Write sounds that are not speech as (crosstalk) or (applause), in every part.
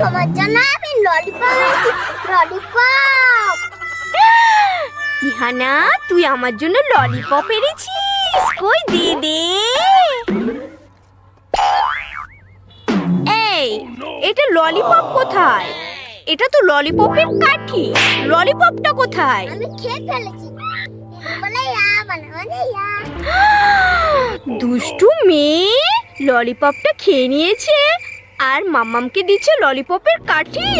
তোমার জন্য আমি ললিপপ ললিপপ ইহানা তুই আমার জন্য ললিপপ এনেছিস? কই দে দে। এই এটা ললিপপ কোথায়? এটা তো ললিপপের কাঠি। ললিপপটা কোথায়? আমি খেয়ে ফেলেছি। মানে মানে ইয়া। দুষ্টু মেয়ে ললিপপটা খেয়ে নিয়েছে। আর মাম্মামকে দিচ্ছে ললিপপের কাঠি।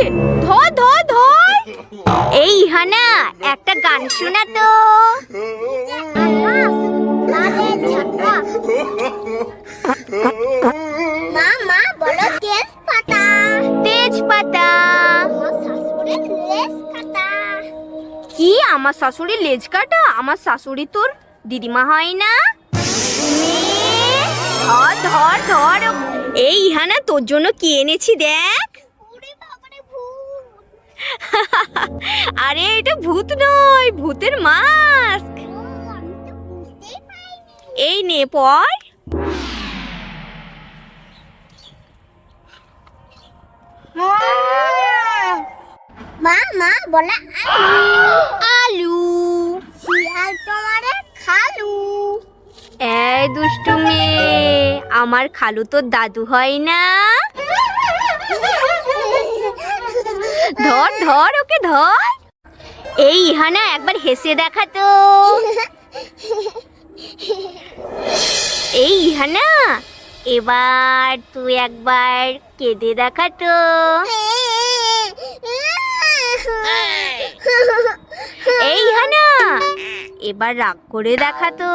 ধর ধর ধর। এই ইহানা একটা গান শোনা তো। মা মা বলো তেজ পাতা লেস কাটা। কি আমার শাশুড়ি লেজ কাটা? আমার শাশুড়ি তোর দিদিমা হয় না? ধর। এই ইহানা তোর জন্য কি এনেছি দেখ। (laughs) আরে এটা ভূত নয় ভূতের মাস্ক। এই নে পর। মা মা বলে আলু। আলু। শিয়াল তোমারে খালু। এই দুষ্টু মেয়ে আমার খালু তো দাদু হয় না? ধর ধর, ওকে ধর। এই ইহানা, একবার হেসে দেখা তো। এই ইহানা, এবার তুই একবার কেঁদে দেখা তো। এই হানা এবার রাগ করে দেখা তো।